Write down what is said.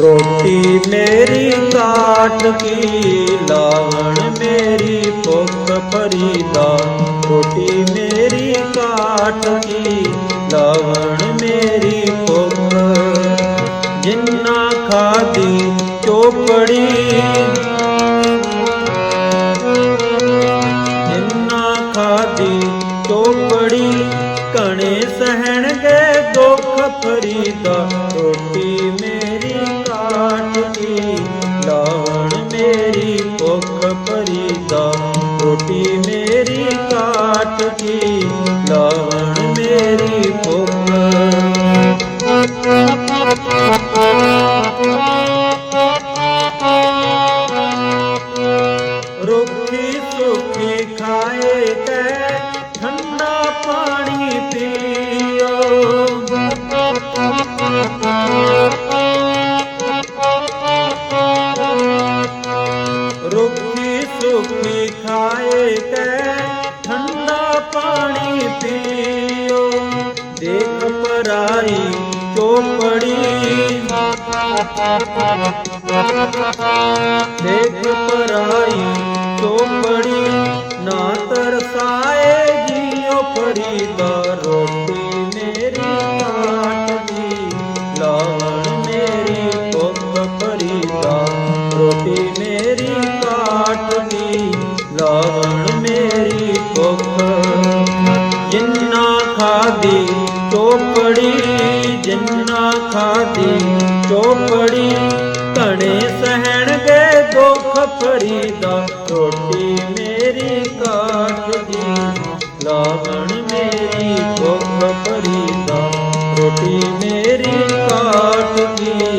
ਰੋਟੀ ਮੇਰੀ ਕਾਟ ਕੀ, ਲਾਵਣ ਮੇਰੀ ਭੁੱਖ ਭਰੀ ਦਾ ਰੋਟੀ ਮੇਰੀ ਕਾਟ ਕੀ, ਲਾਵਣ ਮੇਰੀ ਭੁੱਖ। ਜਿੰਨਾ ਖਾਦੀ ਚੋਪੜੀ, ਜਿੰਨਾ ਖਾਦੀ ਚੋਪੜੀ, ਕਣੇ ਸਹਿਣਗੇ ਦੁੱਖ ਫਰੀਦਾ ਰੋਟੀ ਰੋਟੀ ਮੇਰੀ ਕਾਟ ਦੀ ਲਾਵਣ ਮੇਰੀ ਭੁੱਖ। ਰੁੱਖੀ ਸੁੱਖੀ ਖਾਏ ਦੇਖ ਪਰਾਈ ਚੋਪੜੀ। ਦੇਖ ਪਰਾਈ ਚੋਪੜੀ ਨਾ ਤਰਸਾਏ ਜੀਉ ਫਰੀਦਾ ਰੋਟੀ ਮੇਰੀ ਕਾਟ ਦੀ, ਲਾਵਣ ਮੇਰੀ ਭੁੱਖ ਫਰੀਦਾ ਰੋਟੀ ਮੇਰੀ ਕਾਟ ਦੀ, ਲਾਵਣ ਮੇਰੀ ਭੁੱਖ ਜਿੰਨਾ ਖਾਦੀ ਚੋਪੜੀ ਜਿੰਨਾ ਖਾਦੀ, ਚੋਪੜੀ ਧਣੇ ਸਹਿਣ ਗਏ ਦੁੱਖ ਫਰੀਦਾ ਰੋਟੀ ਮੇਰੀ ਕਾਠ ਦੀ ਲਾਵਣ ਮੇਰੀ ਭੁੱਖ ਫਰੀਦਾ ਰੋਟੀ ਮੇਰੀ ਕਾਠ ਦੀ